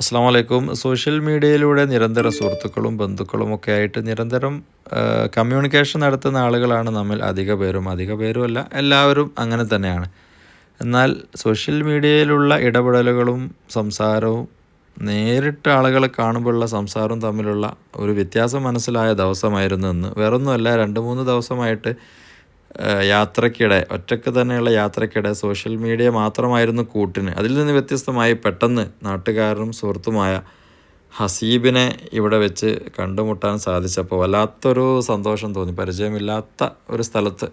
അസ്സാം വലൈക്കും സോഷ്യൽ മീഡിയയിലൂടെ നിരന്തര സുഹൃത്തുക്കളും ബന്ധുക്കളും ഒക്കെ ആയിട്ട് നിരന്തരം കമ്മ്യൂണിക്കേഷൻ നടത്തുന്ന ആളുകളാണ് നമ്മൾ അധിക പേരും. അധിക പേരും അല്ല എല്ലാവരും അങ്ങനെ തന്നെയാണ്. എന്നാൽ സോഷ്യൽ മീഡിയയിലുള്ള ഇടപെടലുകളും സംസാരവും നേരിട്ട് ആളുകളെ കാണുമ്പോഴുള്ള സംസാരവും തമ്മിലുള്ള ഒരു വ്യത്യാസം മനസ്സിലായ ദിവസമായിരുന്നു ഇന്ന്. വേറൊന്നുമല്ല രണ്ട് മൂന്ന് ദിവസമായിട്ട് ഏഹ് യാത്രക്കിടെ ഒറ്റയ്ക്ക് തന്നെയുള്ള യാത്രക്കിടെ സോഷ്യൽ മീഡിയ മാത്രമായിരുന്നു കൂട്ടിന്. അതിൽ നിന്ന് വ്യത്യസ്തമായി പെട്ടെന്ന് നാട്ടുകാരനും സുഹൃത്തുമായ ഹസീബിനെ ഇവിടെ വെച്ച് കണ്ടുമുട്ടാൻ സാധിച്ചപ്പോൾ വല്ലാത്തൊരു സന്തോഷം തോന്നി. പരിചയമില്ലാത്ത ഒരു സ്ഥലത്ത്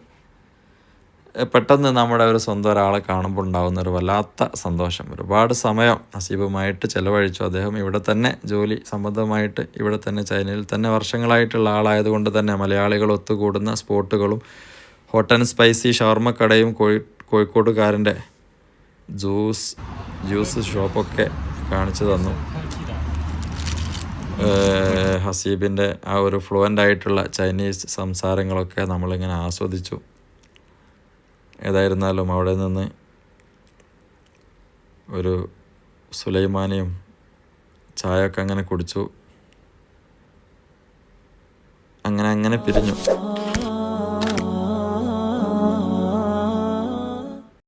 പെട്ടെന്ന് നമ്മുടെ ഒരു സ്വന്തം ഒരാളെ കാണുമ്പോൾ ഉണ്ടാകുന്ന ഒരു വല്ലാത്ത സന്തോഷം. ഒരുപാട് സമയം ഹസീബുമായിട്ട് ചിലവഴിച്ചു. അദ്ദേഹം ഇവിടെ തന്നെ ജോലി സംബന്ധമായിട്ട് ഇവിടെ തന്നെ ചൈനയിൽ തന്നെ വർഷങ്ങളായിട്ടുള്ള ആളായതുകൊണ്ട് തന്നെ മലയാളികൾ ഒത്തുകൂടുന്ന സ്പോട്ടുകളും ഹോട്ട് ആൻഡ് സ്പൈസി ഷവർമ്മ കടയും കോഴി കോഴിക്കോട്ടുകാരന്റെ ജ്യൂസ് ജ്യൂസ് ഷോപ്പൊക്കെ കാണിച്ചു തന്നു. ഹസീബിന്റെ ആ ഒരു ഫ്ലുവന്റ് ആയിട്ടുള്ള ചൈനീസ് സംസാരങ്ങളൊക്കെ നമ്മളിങ്ങനെ ആസ്വദിച്ചു. ഏതായിരുന്നാലും അവിടെ നിന്ന് ഒരു സുലൈമാനിയും ചായയൊക്കെ അങ്ങനെ കുടിച്ചു. അങ്ങനെ അങ്ങനെ പിരിഞ്ഞു.